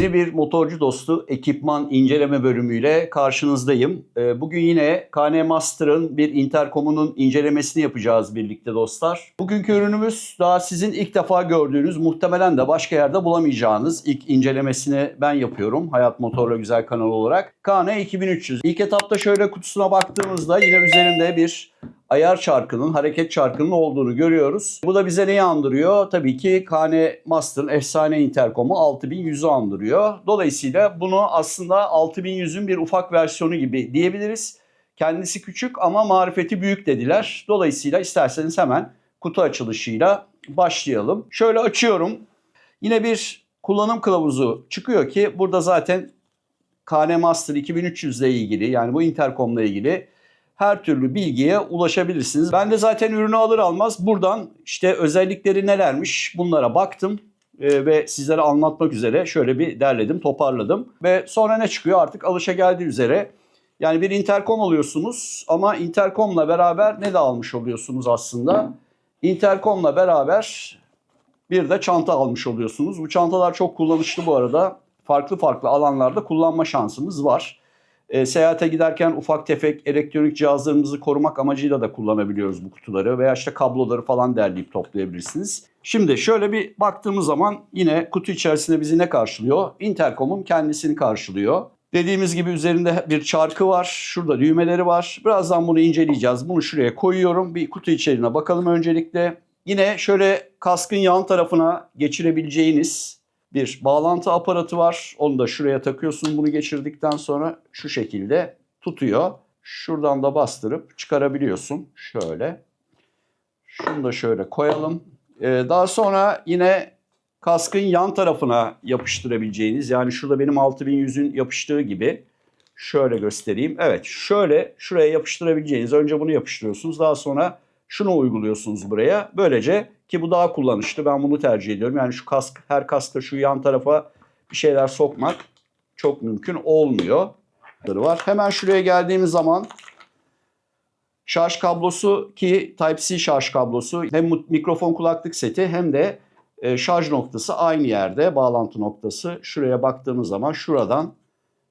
Yeni bir motorcu dostu ekipman inceleme bölümüyle karşınızdayım. Ee, Bugün yine KN Master'ın bir interkomunun incelemesini yapacağız birlikte dostlar. Bugünkü ürünümüz daha sizin ilk defa gördüğünüz muhtemelen de başka yerde bulamayacağınız ilk incelemesini ben yapıyorum. Hayat Motorla Güzel kanalı olarak. KN 2300. İlk etapta şöyle kutusuna baktığımızda yine üzerinde bir ayar çarkının, hareket çarkının olduğunu görüyoruz. Bu da bize neyi andırıyor? Tabii ki KN Master'ın efsane interkomu 6100'ü andırıyor. Dolayısıyla bunu aslında 6100'ün bir ufak versiyonu gibi diyebiliriz. Kendisi küçük ama marifeti büyük dediler. Dolayısıyla isterseniz hemen kutu açılışıyla başlayalım. Şöyle açıyorum. Yine bir kullanım kılavuzu çıkıyor ki burada zaten KN Master 2300 ile ilgili yani bu interkomla ilgili her türlü bilgiye ulaşabilirsiniz. Ben de zaten ürünü alır almaz buradan işte özellikleri nelermiş bunlara baktım Ee, ve sizlere anlatmak üzere şöyle bir derledim, toparladım. Ve sonra ne çıkıyor artık alışa geldiği üzere. Yani bir interkom alıyorsunuz ama interkomla beraber ne de almış oluyorsunuz aslında? Interkomla beraber bir de çanta almış oluyorsunuz. Bu çantalar çok kullanışlı bu arada. Farklı farklı alanlarda kullanma şansımız var. E, seyahate giderken ufak tefek elektronik cihazlarımızı korumak amacıyla da kullanabiliyoruz bu kutuları. Veya işte kabloları falan derleyip toplayabilirsiniz. Şimdi şöyle bir baktığımız zaman yine kutu içerisinde bizi ne karşılıyor? Intercom'un kendisini karşılıyor. Dediğimiz gibi üzerinde bir çarkı var. Şurada düğmeleri var. Birazdan bunu inceleyeceğiz. Bunu şuraya koyuyorum. Bir kutu içeriğine bakalım öncelikle. Yine şöyle kaskın yan tarafına geçirebileceğiniz bir bağlantı aparatı var. Onu da şuraya takıyorsun. Bunu geçirdikten sonra şu şekilde tutuyor. Şuradan da bastırıp çıkarabiliyorsun. Şöyle. Şunu da şöyle koyalım. Ee, daha sonra yine kaskın yan tarafına yapıştırabileceğiniz yani şurada benim 6100'ün yapıştığı gibi şöyle göstereyim. Evet şöyle şuraya yapıştırabileceğiniz önce bunu yapıştırıyorsunuz daha sonra şunu uyguluyorsunuz buraya. Böylece ki bu daha kullanışlı ben bunu tercih ediyorum. Yani şu kask her kaska şu yan tarafa bir şeyler sokmak çok mümkün olmuyor. var. Hemen şuraya geldiğimiz zaman şarj kablosu ki Type-C şarj kablosu hem mikrofon kulaklık seti hem de e, şarj noktası aynı yerde bağlantı noktası. Şuraya baktığımız zaman şuradan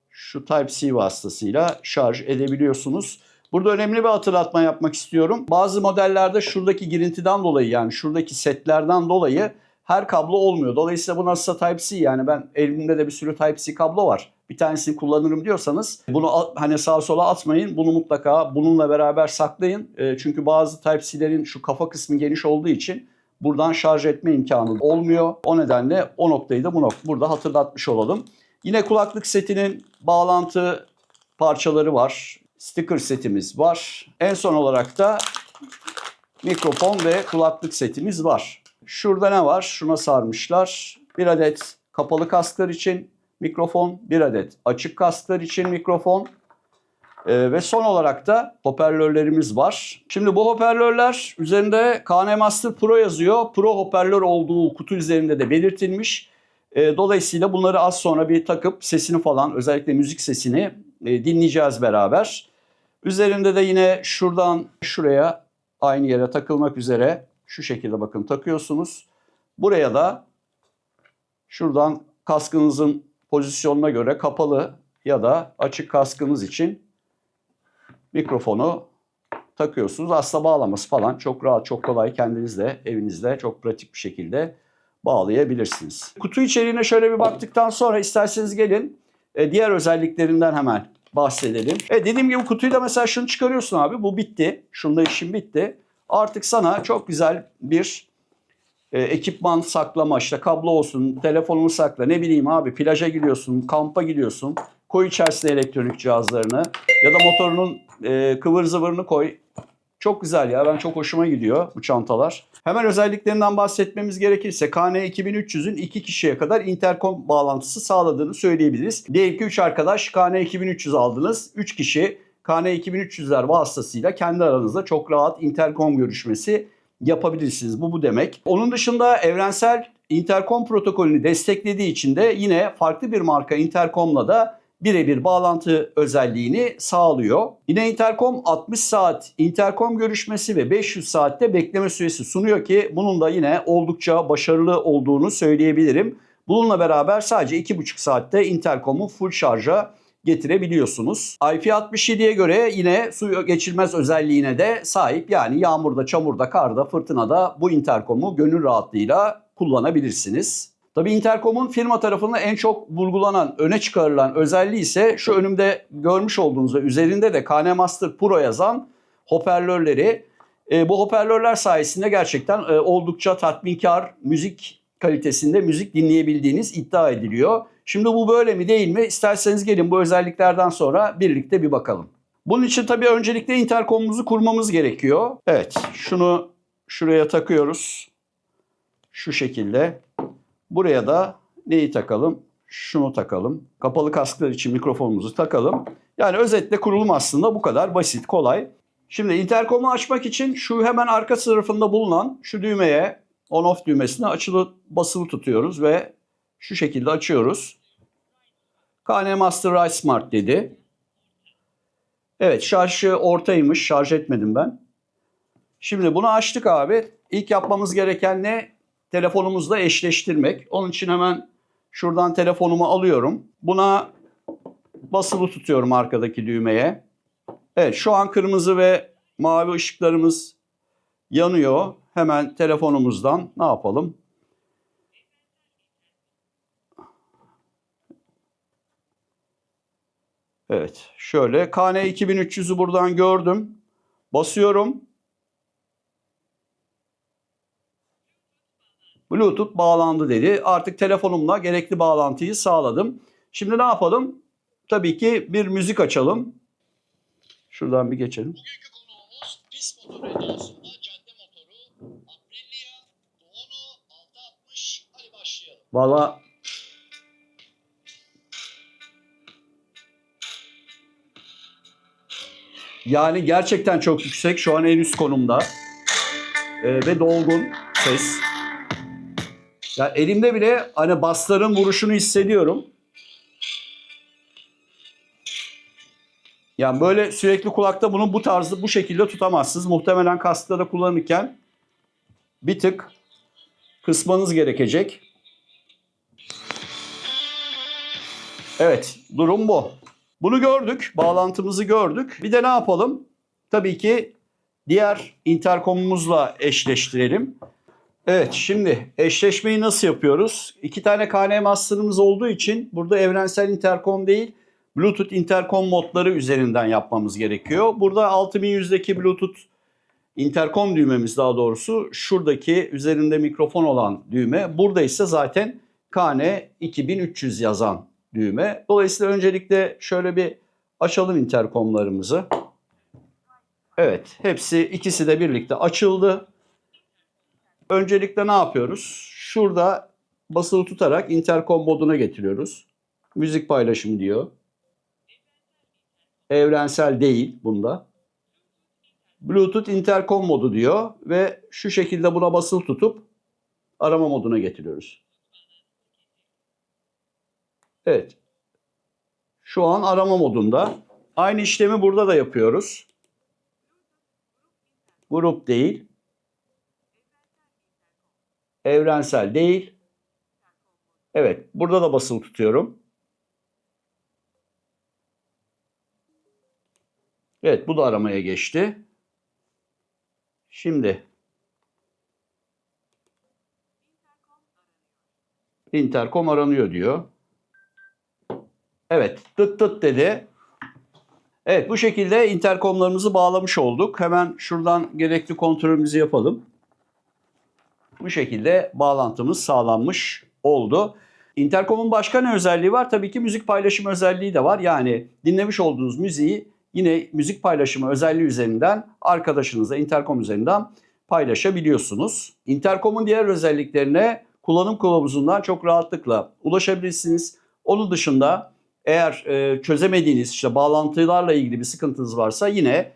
şu Type-C vasıtasıyla şarj edebiliyorsunuz. Burada önemli bir hatırlatma yapmak istiyorum. Bazı modellerde şuradaki girintiden dolayı yani şuradaki setlerden dolayı her kablo olmuyor. Dolayısıyla bu nasılsa Type-C yani ben elimde de bir sürü Type-C kablo var. Bir tanesini kullanırım diyorsanız bunu hani sağa sola atmayın. Bunu mutlaka bununla beraber saklayın. E, çünkü bazı Type-C'lerin şu kafa kısmı geniş olduğu için buradan şarj etme imkanı olmuyor. O nedenle o noktayı da bu nokta burada hatırlatmış olalım. Yine kulaklık setinin bağlantı parçaları var. Sticker setimiz var. En son olarak da mikrofon ve kulaklık setimiz var. Şurada ne var? Şuna sarmışlar. Bir adet kapalı kasklar için mikrofon, bir adet açık kasklar için mikrofon. Ee, ve son olarak da hoparlörlerimiz var. Şimdi bu hoparlörler üzerinde KN Master Pro yazıyor. Pro hoparlör olduğu kutu üzerinde de belirtilmiş. Ee, dolayısıyla bunları az sonra bir takıp sesini falan özellikle müzik sesini e, dinleyeceğiz beraber. Üzerinde de yine şuradan şuraya aynı yere takılmak üzere şu şekilde bakın takıyorsunuz. Buraya da şuradan kaskınızın pozisyonuna göre kapalı ya da açık kaskınız için mikrofonu takıyorsunuz. Aslında bağlaması falan çok rahat, çok kolay kendiniz de evinizde çok pratik bir şekilde bağlayabilirsiniz. Kutu içeriğine şöyle bir baktıktan sonra isterseniz gelin e, diğer özelliklerinden hemen bahsedelim. E, dediğim gibi kutuyu da mesela şunu çıkarıyorsun abi. Bu bitti. Şunda işim bitti. Artık sana çok güzel bir e, ekipman saklama işte kablo olsun, telefonunu sakla ne bileyim abi plaja gidiyorsun, kampa gidiyorsun. Koy içerisine elektronik cihazlarını ya da motorunun e, kıvır zıvırını koy. Çok güzel ya ben çok hoşuma gidiyor bu çantalar. Hemen özelliklerinden bahsetmemiz gerekirse KN 2300'ün iki kişiye kadar interkom bağlantısı sağladığını söyleyebiliriz. Diyelim ki 3 arkadaş KN 2300 aldınız. 3 kişi KN 2300'ler vasıtasıyla kendi aranızda çok rahat interkom görüşmesi yapabilirsiniz. Bu bu demek. Onun dışında evrensel interkom protokolünü desteklediği için de yine farklı bir marka interkomla da birebir bağlantı özelliğini sağlıyor. Yine interkom 60 saat interkom görüşmesi ve 500 saatte bekleme süresi sunuyor ki bunun da yine oldukça başarılı olduğunu söyleyebilirim. Bununla beraber sadece 2,5 saatte interkomu full şarja getirebiliyorsunuz. IP67'ye göre yine su geçirmez özelliğine de sahip. Yani yağmurda, çamurda, karda, fırtınada bu interkomu gönül rahatlığıyla kullanabilirsiniz. Tabii interkomun firma tarafından en çok vurgulanan, öne çıkarılan özelliği ise şu önümde görmüş olduğunuz ve üzerinde de KN Master Pro yazan hoparlörleri. E, bu hoparlörler sayesinde gerçekten e, oldukça tatminkar müzik kalitesinde müzik dinleyebildiğiniz iddia ediliyor. Şimdi bu böyle mi değil mi? İsterseniz gelin bu özelliklerden sonra birlikte bir bakalım. Bunun için tabii öncelikle interkomumuzu kurmamız gerekiyor. Evet, şunu şuraya takıyoruz. Şu şekilde. Buraya da neyi takalım? Şunu takalım. Kapalı kasklar için mikrofonumuzu takalım. Yani özetle kurulum aslında bu kadar basit, kolay. Şimdi interkomu açmak için şu hemen arka tarafında bulunan şu düğmeye on off düğmesine açılı basılı tutuyoruz ve şu şekilde açıyoruz. KN Master Rise Smart dedi. Evet şarjı ortaymış. Şarj etmedim ben. Şimdi bunu açtık abi. İlk yapmamız gereken ne? Telefonumuzla eşleştirmek. Onun için hemen şuradan telefonumu alıyorum. Buna basılı tutuyorum arkadaki düğmeye. Evet şu an kırmızı ve mavi ışıklarımız yanıyor. Hemen telefonumuzdan ne yapalım? Evet şöyle KN 2300'ü buradan gördüm. Basıyorum. Bluetooth bağlandı dedi. Artık telefonumla gerekli bağlantıyı sağladım. Şimdi ne yapalım? Tabii ki bir müzik açalım. Şuradan bir geçelim. Bugünkü konuğumuz pist motoru edasında cadde motoru Aprilia Duono 660. Hadi başlayalım. Valla yani gerçekten çok yüksek. Şu an en üst konumda. Ee, ve dolgun ses. Ya elimde bile hani basların vuruşunu hissediyorum. Yani böyle sürekli kulakta bunu bu tarzı bu şekilde tutamazsınız. Muhtemelen kaskta da kullanırken bir tık kısmanız gerekecek. Evet, durum bu. Bunu gördük, bağlantımızı gördük. Bir de ne yapalım? Tabii ki diğer interkomumuzla eşleştirelim. Evet, şimdi eşleşmeyi nasıl yapıyoruz? İki tane KN Master'ımız olduğu için burada evrensel interkom değil, Bluetooth interkom modları üzerinden yapmamız gerekiyor. Burada 6100'deki Bluetooth interkom düğmemiz daha doğrusu şuradaki üzerinde mikrofon olan düğme. Burada ise zaten KN 2300 yazan düğme. Dolayısıyla öncelikle şöyle bir açalım interkomlarımızı. Evet, hepsi ikisi de birlikte açıldı. Öncelikle ne yapıyoruz? Şurada basılı tutarak interkom moduna getiriyoruz. Müzik paylaşımı diyor. Evrensel değil bunda. Bluetooth interkom modu diyor ve şu şekilde buna basılı tutup arama moduna getiriyoruz. Evet. Şu an arama modunda. Aynı işlemi burada da yapıyoruz. Grup değil. Evrensel değil. Evet, burada da basılı tutuyorum. Evet, bu da aramaya geçti. Şimdi interkom aranıyor diyor. Evet, tıt tıt dedi. Evet, bu şekilde interkomlarımızı bağlamış olduk. Hemen şuradan gerekli kontrolümüzü yapalım. Bu şekilde bağlantımız sağlanmış oldu. Intercom'un başka ne özelliği var? Tabii ki müzik paylaşımı özelliği de var. Yani dinlemiş olduğunuz müziği yine müzik paylaşımı özelliği üzerinden arkadaşınızla intercom üzerinden paylaşabiliyorsunuz. Intercom'un diğer özelliklerine kullanım kılavuzundan çok rahatlıkla ulaşabilirsiniz. Onun dışında eğer e, çözemediğiniz işte bağlantılarla ilgili bir sıkıntınız varsa yine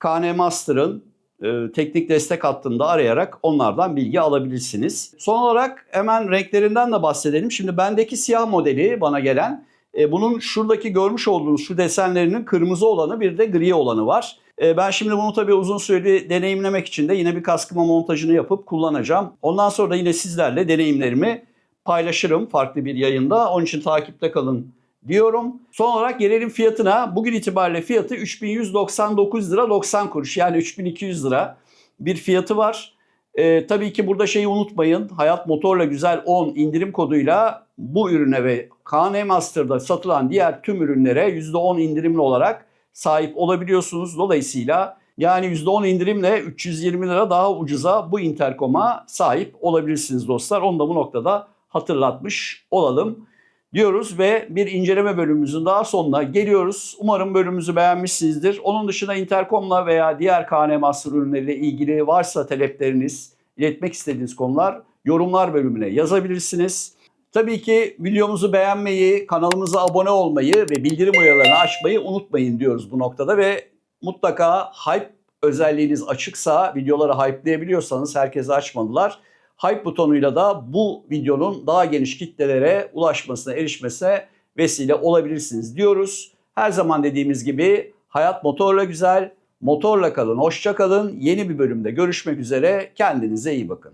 KN Master'ın e, teknik destek hattında arayarak onlardan bilgi alabilirsiniz. Son olarak hemen renklerinden de bahsedelim. Şimdi bendeki siyah modeli bana gelen e, bunun şuradaki görmüş olduğunuz şu desenlerinin kırmızı olanı bir de gri olanı var. E, ben şimdi bunu tabii uzun süreli deneyimlemek için de yine bir kaskıma montajını yapıp kullanacağım. Ondan sonra da yine sizlerle deneyimlerimi paylaşırım farklı bir yayında. Onun için takipte kalın diyorum. Son olarak gelelim fiyatına. Bugün itibariyle fiyatı 3199 lira 90 kuruş yani 3200 lira bir fiyatı var. Ee, tabii ki burada şeyi unutmayın. Hayat Motorla Güzel 10 indirim koduyla bu ürüne ve KN Master'da satılan diğer tüm ürünlere %10 indirimli olarak sahip olabiliyorsunuz. Dolayısıyla yani %10 indirimle 320 lira daha ucuza bu interkoma sahip olabilirsiniz dostlar. Onu da bu noktada hatırlatmış olalım diyoruz ve bir inceleme bölümümüzün daha sonuna geliyoruz. Umarım bölümümüzü beğenmişsinizdir. Onun dışında Intercom'la veya diğer KN Master ürünleriyle ilgili varsa talepleriniz, iletmek istediğiniz konular yorumlar bölümüne yazabilirsiniz. Tabii ki videomuzu beğenmeyi, kanalımıza abone olmayı ve bildirim uyarılarını açmayı unutmayın diyoruz bu noktada ve mutlaka hype özelliğiniz açıksa videoları hype'layabiliyorsanız herkese açmadılar. Hype butonuyla da bu videonun daha geniş kitlelere ulaşmasına, erişmesine vesile olabilirsiniz diyoruz. Her zaman dediğimiz gibi hayat motorla güzel, motorla kalın, hoşça kalın. Yeni bir bölümde görüşmek üzere. Kendinize iyi bakın.